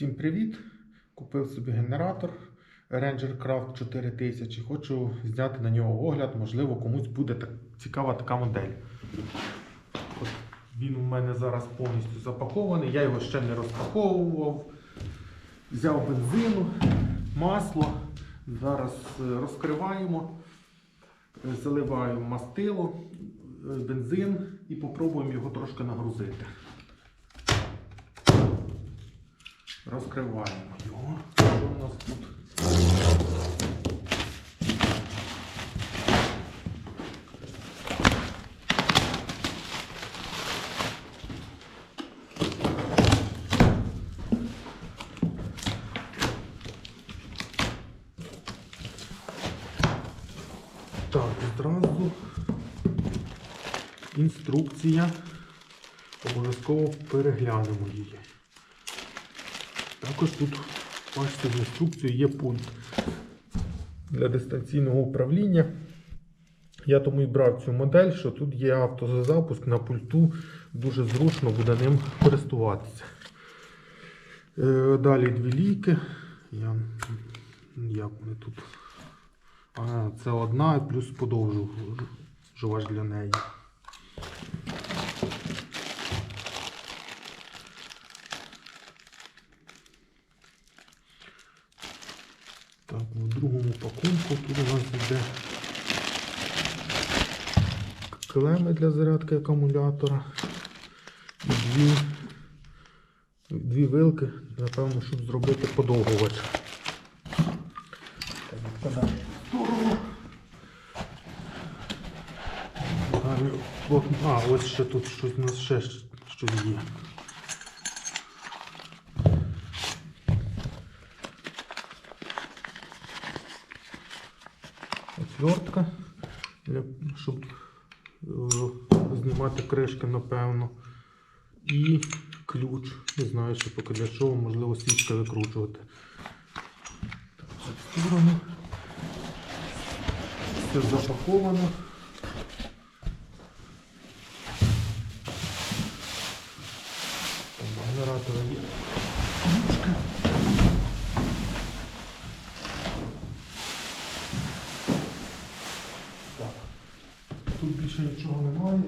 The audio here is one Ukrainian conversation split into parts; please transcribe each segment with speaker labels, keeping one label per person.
Speaker 1: Всім привіт! Купив собі генератор Ranger Craft 4000. Хочу зняти на нього огляд, можливо, комусь буде так, цікава така модель. От він у мене зараз повністю запакований, я його ще не розпаковував. Взяв бензину, масло. Зараз е, розкриваємо, е, заливаю мастило, е, бензин і попробуємо його трошки нагрузити. Розкриваємо його. Що у нас тут? Так, одразу інструкція. Обов'язково переглянемо її. Також тут, бачите, в інструкції є пульт для дистанційного управління. Я тому і брав цю модель, що тут є автозапуск на пульту, дуже зручно буде ним користуватися. Е, Далі дві ліки. Я, як вони тут? А, це одна плюс подовжувач для неї. Так, в другому пакунку тут у нас йде клеми для зарядки акумулятора. І дві, дві вилки, напевно, щоб зробити подовгувач. Так, А, ось ще тут щось у нас ще щось є. отвертка, щоб знімати кришки, напевно. І ключ. Не знаю, що поки для чого, можливо, свічка викручувати. Так, в сторону. Все запаковано. Там генератора є. Ручка. Так. Тут більше нічого немає, відставляємо. От такий от генератор. Що у нього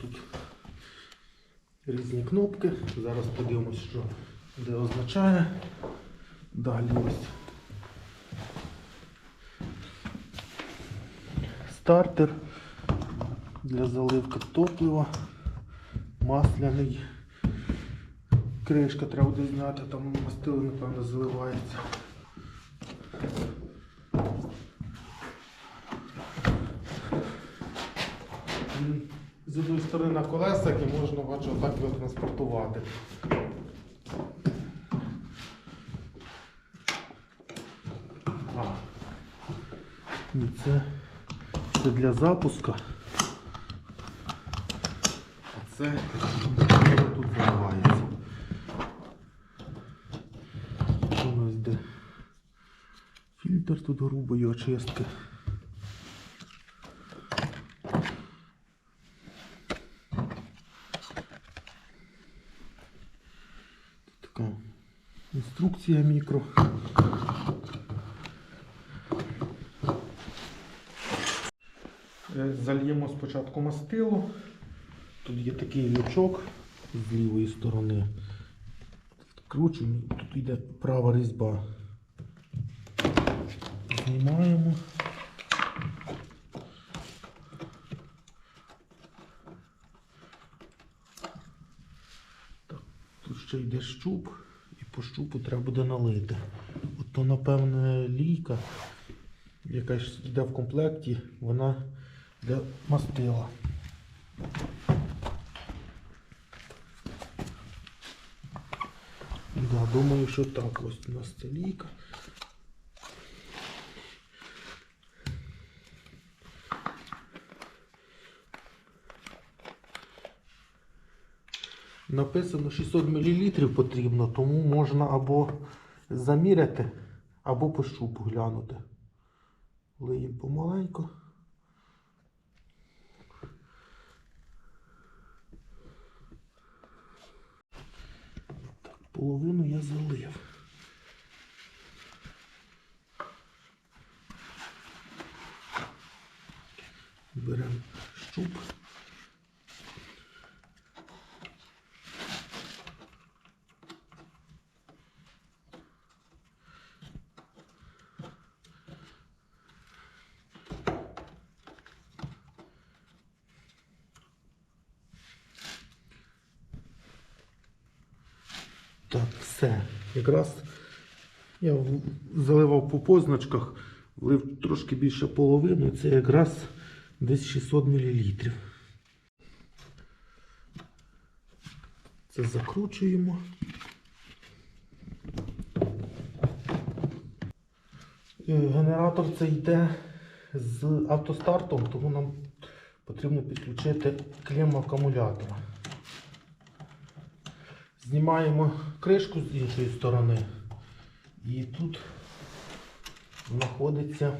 Speaker 1: тут? Різні кнопки. Зараз подивимось, що де означає. Далі ось. Стартер для заливки топлива. Масляний. Кришка треба буде зняти, там мастило, напевно, заливається. З однієї сторони на колесах і можна бачу, отак його транспортувати. А. Ні, це, це для запуска. А це що тут заливається. У нас йде фільтр тут грубої очистки. Тут така інструкція мікро. Е, Зальємо спочатку мастило. Тут є такий лючок з лівої сторони. Вкручуємо, тут йде права різьба. Знімаємо. Так, тут ще йде щуп, і по щупу треба буде налити. От то, напевне, лійка, яка йде в комплекті, вона для мастила. Думаю, що так ось у нас це лійка. Написано 600 мл потрібно, тому можна або заміряти, або по щупу глянути. Лиємо помаленьку. Так, половину я залив. Беремо щуп. Так, все. Якраз я заливав по позначках, влив трошки більше половини, це якраз десь 600 мл. Це закручуємо. Е, Генератор це йде з автостартом, тому нам потрібно підключити клем акумулятора. Знімаємо кришку з іншої сторони. І тут знаходиться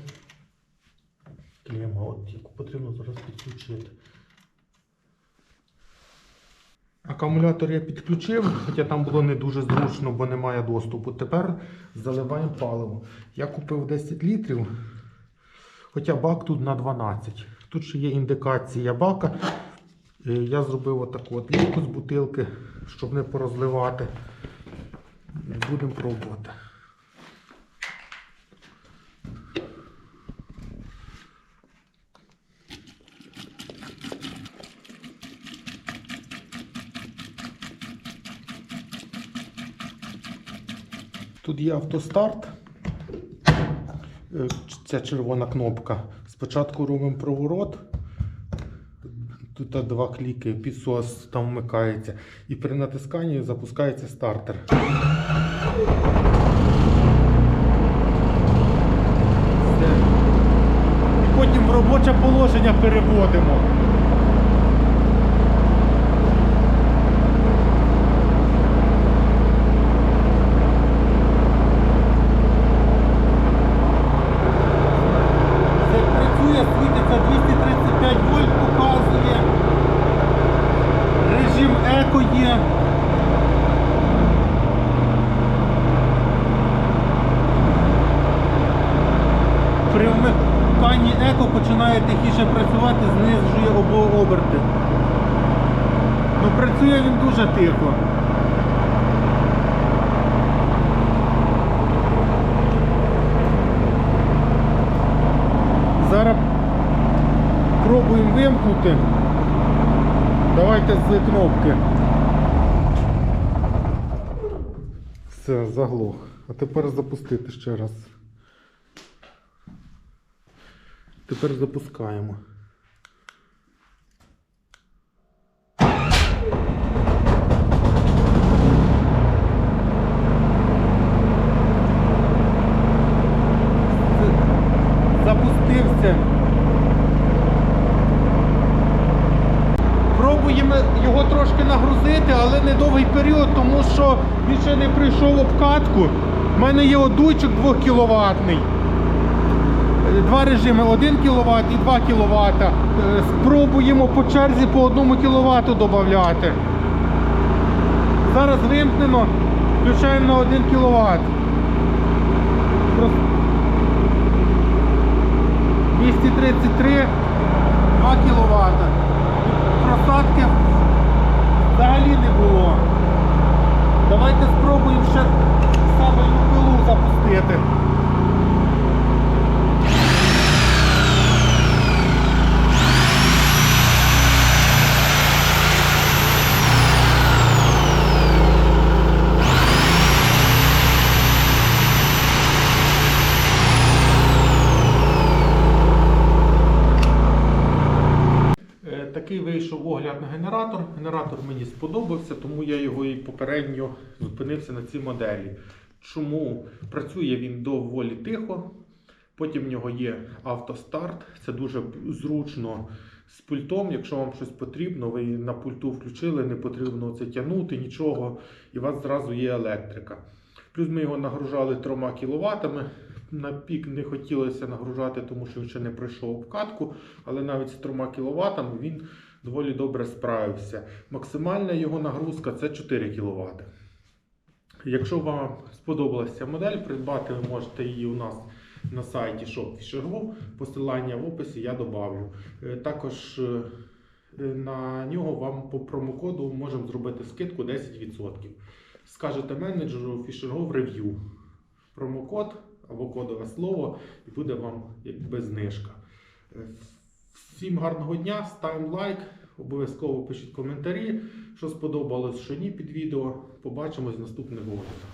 Speaker 1: клема, от, яку потрібно зараз підключити. Акумулятор я підключив, хоча там було не дуже зручно, бо немає доступу. Тепер заливаємо паливо. Я купив 10 літрів, хоча бак тут на 12. Тут ще є індикація бака. Е, Я зробив отаку от лівку з бутилки, щоб не порозливати. Будемо пробувати. Тут є автостарт. Е, Ця червона кнопка. Спочатку робимо проворот. Тут два кліки, підсос там вмикається. І при натисканні запускається стартер. Все. І потім в робоче положення переводимо. Це працює, світиться 235 вольт, показує. Режим еко є. При вмиканні еко починає тихіше працювати, знижує оберти. Ну працює він дуже тихо. Зараз пробуємо вимкнути. Давайте з кнопки. Все, заглох. А тепер запустити ще раз. Тепер запускаємо. Запустився. Пробуємо його трошки нагрузити, але не довгий період, тому що він ще не прийшов обкатку. У мене є одуйчик 2 кВт. Два режими 1 кВт і 2 кВт. Спробуємо по черзі по 1 кВт додати. Зараз вимкнено, включаємо на 1 кВт. 233 2 кВт. Просадки взагалі не було. Давайте спробуємо ще саме пилу запустити. Е, Такий вийшов генератор. Генератор мені сподобався, тому я його і попередньо зупинився на цій моделі. Чому працює він доволі тихо, потім в нього є автостарт. Це дуже зручно з пультом. Якщо вам щось потрібно, ви на пульту включили, не потрібно це тягнути, нічого, і у вас зразу є електрика. Плюс ми його нагружали 3 кВт. На пік не хотілося нагружати, тому що він ще не пройшов обкатку, але навіть з 3 кВт він доволі добре справився. Максимальна його нагрузка це 4 кВт. Якщо вам сподобалася модель, придбати ви можете її у нас на сайті Shop Посилання в описі я добавлю. Е, Також е, на нього вам по промокоду можемо зробити скидку 10%. Скажете менеджеру Fisher.gov Review. Промокод або кодове слово, і буде вам якби знижка. Е, Всім гарного дня, ставимо лайк, обов'язково пишіть коментарі, що сподобалось, що ні під відео. Побачимось в наступних оглядах.